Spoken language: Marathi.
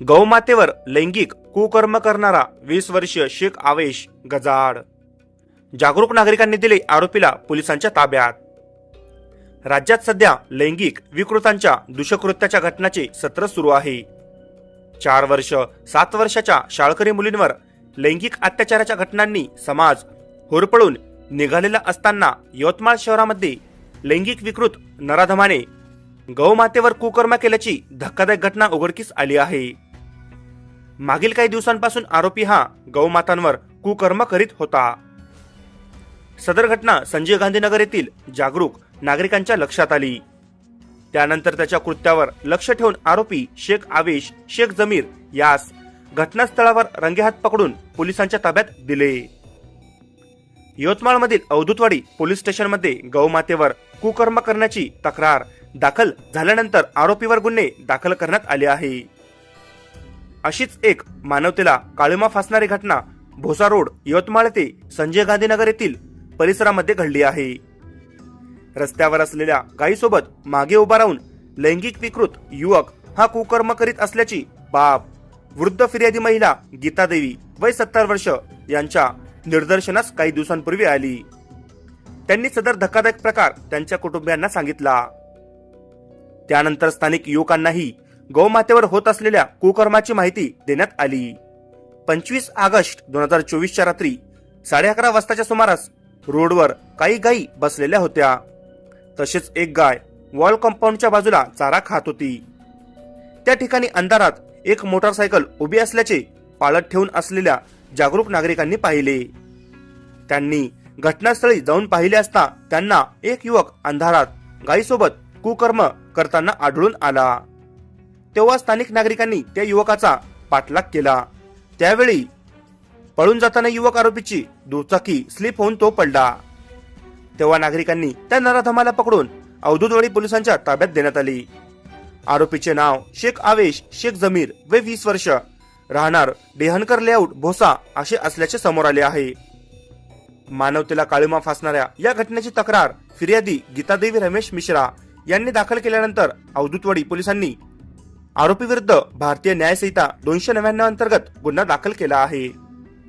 गौमातेवर लैंगिक कुकर्म करणारा वीस वर्षीय शेख आवेश गजाड. जागरूक नागरिकांनी दिले आरोपीला पोलिसांच्या ताब्यात. राज्यात सध्या लैंगिक विकृतांच्या दुष्कृत्याच्या घटनाचे सत्र सुरू आहे. चार वर्ष सात वर्षाच्या शाळकरी मुलींवर लैंगिक अत्याचाराच्या घटनांनी समाज होरपळून निघालेला असताना यवतमाळ शहरामध्ये लैंगिक विकृत नराधमाने गौमातेवर कुकर्म केल्याची धक्कादायक घटना उघडकीस आली आहे. मागील काही दिवसांपासून आरोपी हा गौमातांवर कुकर्म करीत होता. सदर घटना संजय गांधीनगर येथील जागरूक नागरिकांच्या लक्षात आली. त्यानंतर त्याच्या कृत्यावर लक्ष ठेवून आरोपी शेख आवेश शेख जमीर यास घटनास्थळावर रंगेहात पकडून पोलिसांच्या ताब्यात दिले. यवतमाळमधील अवधूतवाडी पोलीस स्टेशनमध्ये गौमातेवर कुकर्म करण्याची तक्रार दाखल झाल्यानंतर आरोपीवर गुन्हे दाखल करण्यात आले आहे. अशीच एक मानवतेला काळीमा फासणारी घटना भोसा रोड यवतमाळ ते संजय गांधीनगर येथील परिसरामध्ये घडली आहे. रस्त्यावर असलेल्या गायीसोबत मागे उभा राहून लैंगिक विकृत युवक हा कुकर्म करीत असल्याची बाब. वृद्ध फिर्यादी महिला गीता देवी वय सत्तर वर्ष यांच्या निदर्शनास काही दिवसांपूर्वी आली. त्यांनी सदर धक्कादायक प्रकार त्यांच्या कुटुंबियांना सांगितला. त्यानंतर स्थानिक युवकांनाही गौमातेवर होत असलेल्या कुकर्माची माहिती देण्यात आली. पंचवीस ऑगस्ट दोन हजार चोवीसच्या रात्री साडे अकरा वाजताच्या सुमारास रोडवर काही गायी बसलेल्या होत्या. तसेच एक गाय वॉल कंपाऊंडच्या बाजूला चारा खात होती. त्या ठिकाणी अंधारात एक मोटारसायकल उभी असल्याचे पाळत ठेवून असलेल्या जागरूक नागरिकांनी पाहिले. त्यांनी घटनास्थळी जाऊन पाहिले असता त्यांना एक युवक अंधारात गायीसोबत कुकर्म करताना आढळून आला. तेव्हा स्थानिक नागरिकांनी त्या युवकाचा पाठलाग केला. त्यावेळी पळून जाताना युवक आरोपीची दुचाकी स्लिप होऊन तो पडला. तेव्हा नागरिकांनी त्या नराधमाला पकडून अवधूतवाडी पोलिसांच्या ताब्यात देण्यात आली. आरोपीचे नाव शेख आवेश शेख जमीर वे वीस वर्ष. राहणार डेहनकर लेआउट भोसा असे असल्याचे समोर आले आहे. मानवतेला काळीमा फासणाऱ्या या घटनेची तक्रार फिर्यादी गीतादेवी रमेश मिश्रा यांनी दाखल केल्यानंतर अवधूतवाडी पोलिसांनी आरोपी विरुद्ध भारतीय न्यायसंहिता दोनशे नव्याण्णव अंतर्गत गुन्हा दाखल केला आहे.